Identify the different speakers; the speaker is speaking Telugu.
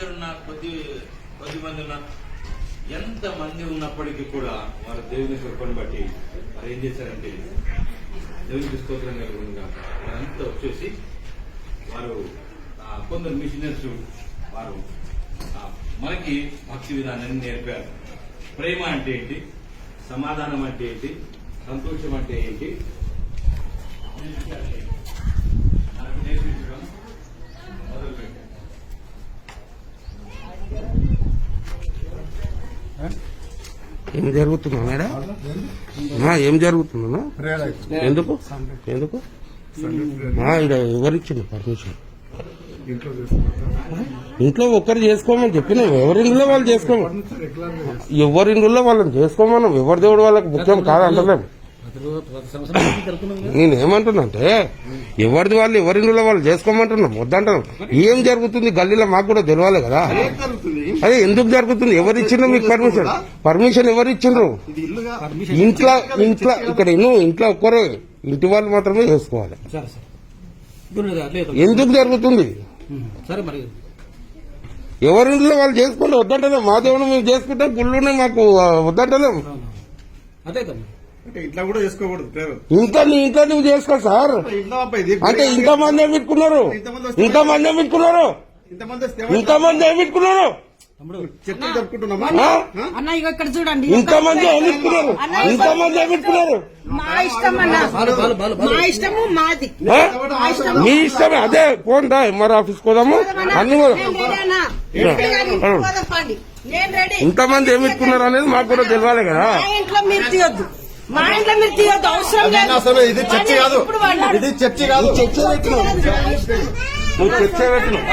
Speaker 1: ఇద్దరున్నా కొద్ది కొద్ది మంది ఉన్నారు. ఎంత మంది ఉన్నప్పటికీ కూడా వారు దేవుని కృపను బట్టి వారు ఏం చేశారంటే దేవునికి స్తోత్రం కలుగునుగా వారంతా వచ్చేసి వారు కొందరు మిషనర్స్ వారు మనకి భక్తి విధానాన్ని నేర్పారు. ప్రేమ అంటే ఏంటి? సమాధానం అంటే ఏంటి? సంతోషం అంటే ఏంటి?
Speaker 2: ఏం జరుగుతుందా మేడం? ఏం జరుగుతుందా ఎందుకు? ఎందుకు? ఆ, ఎవరిచ్చింది పర్మిషన్?
Speaker 3: ఇంట్లో
Speaker 2: ఒక్కరు చేసుకోమని చెప్పిన ఎవరిందులో వాళ్ళు చేసుకోమని?
Speaker 3: ఫర్నిచర్
Speaker 2: ఇంట్లో వాళ్ళని చేసుకోమని? ఎవరి దేవుడు వాళ్ళకి ముఖ్యం కాదంటలేము నేనేమంటున్నాంటే ఎవరిది వాళ్ళు ఎవరి ఇంట్లో వాళ్ళు చేసుకోమంటున్నాం వద్దంటున్నాం ఏం జరుగుతుంది? గల్లీలో మాకు కూడా తెలియాలి కదా. అదే ఎందుకు జరుగుతుంది? ఎవరు ఇచ్చిండ్రు మీకు పర్మిషన్ పర్మిషన్ ఎవరు ఇచ్చిండ్రు?
Speaker 3: ఇది ఇల్లుగా
Speaker 2: ఇంట్లో ఇంట్లో ఇక్కడ ఎన్నో ఇంట్లో ఒక్కరే ఇంటి వాళ్ళు మాత్రమే చేసుకోవాలి. ఎందుకు జరుగుతుంది?
Speaker 4: సరే మరి.
Speaker 2: ఎవరి ఇంట్లో వాళ్ళు చేసుకుంటే వద్దంటలేం మా దేవుడు మేము చేసుకుంటే గుళ్ళునే మాకు ఆ, వద్దంటలేం
Speaker 4: అదే కదా.
Speaker 3: అంటే ఇట్లా కూడా చేసుకోకూడదు ప్రేయర్
Speaker 2: ఇంట్లో నీ ఇంట్లో నువ్వు చేసుకో సార్. అంటే ఇంతమంది ఏం పెట్టుకున్నారు? ఇంతమంది ఏం పెట్టుకున్నారు?
Speaker 3: ఇంతమంది
Speaker 2: ఏం పెట్టుకున్నారు?
Speaker 5: అన్న. ఇక ఇక్కడ చూడండి.
Speaker 2: ఇంతమంది ఏం పెట్టుకున్నారు? ఇంతమంది ఏం పెట్టుకున్నారు?
Speaker 5: మా ఇష్టం మా ఇష్టము మాది.
Speaker 2: ఆ? మీ ఇష్టమే అదే పోండా ఎంఆర్ ఆఫీస్ పోదాము. అన్ని. ఇంతమంది ఏం పెట్టుకున్నారు అనేది మాకు కూడా తెలియాలి కదా.
Speaker 5: ఇంట్లో మీరు తీయొద్దు. మా ఇంట్లో మీరు తీయొద్దు అవసరం లేదు.
Speaker 3: అసలు ఇది చర్చ కాదు. ఇది చర్చ కాదు.
Speaker 2: చర్చ పెట్టినావు. నువ్వు చర్చ పెట్టినావు.